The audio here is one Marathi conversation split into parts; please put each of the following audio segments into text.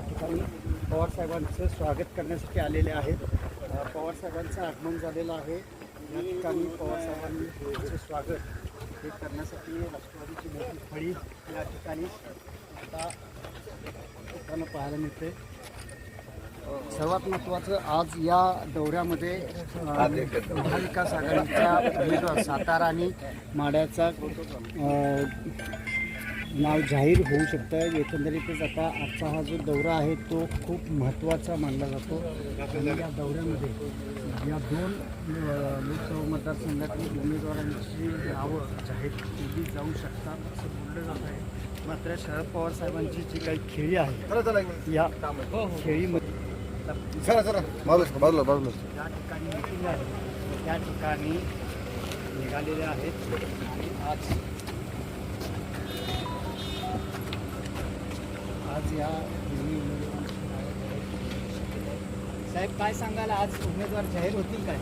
या ठिकाणी पवारसाहेबांचं स्वागत करण्यासाठी आलेले आहेत. पवारसाहेबांचं पवार साहेबांचं आगमन झालेलं आहे. या ठिकाणी पवारसाहेबांचं स्वागत हे करण्यासाठी राष्ट्रवादीची मोठी फळी या ठिकाणी आता लोकांना पाहायला मिळते. सर्वात महत्त्वाचं आज या दौऱ्यामध्ये महाविकास आघाडीच्या उमेदवार सातारा आणि माड्याचा नाव जाहीर होऊ शकतं एकंदरीतच आता आजचा हा जो दौरा आहे तो खूप महत्त्वाचा मानला जातो. आणि या दौऱ्यामध्ये या दोन लोकसभा मतदारसंघातील उमेदवारांची नावं जाहीर केली जाऊ शकतात असं बोललं जात आहे. मात्र शरद पवार साहेबांची जी काही खेळी आहे या खेळीमध्ये चला चला. बाजूला बाजूला बाजूला. या ठिकाणी मिटिंग आहे त्या ठिकाणी निघालेले आहेत. आणि आज साहेब काय सांगाल? आज उमेदवार जाहीर होतील काय?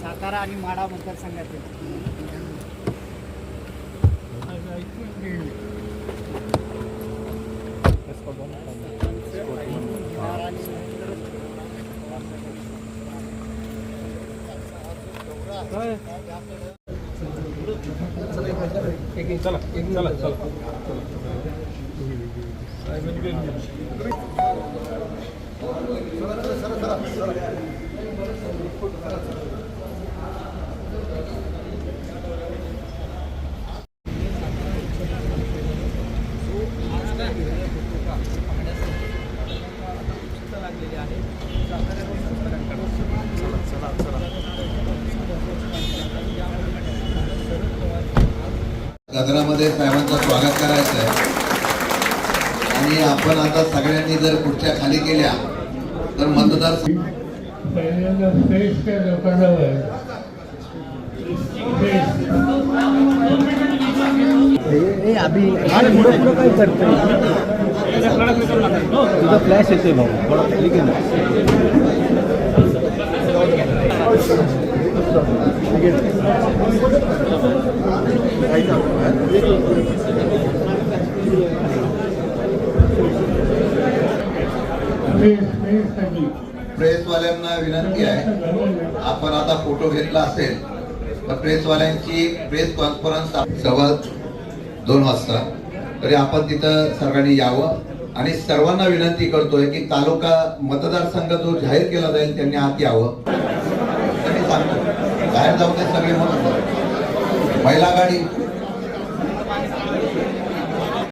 सातारा आणि माडा मतदारसंघातील. सदनामध्ये साहेबांचं स्वागत करायचं आहे आणि आपण आता सगळ्यांनी जर खुर्च्या खाली केल्या तर मतदार पहिल्यांदा फेस त्या लोकांना तुझा फ्लॅश येतोय भाऊ. खाली घे ना. प्रेसवाल्यांना विनंती आहे. आपण आता फोटो घेतला असेल तर प्रेसवाल्यांची प्रेस कॉन्फरन्स सव्वा दोन वाजता. तरी आपण तिथं सर्वांनी यावं. आणि सर्वांना विनंती करतोय की तालुका मतदारसंघ जो जाहीर केला जाईल त्यांनी आत यावं. सांगतो बाहेर जाऊ सगळे म्हणून. महिला गाडी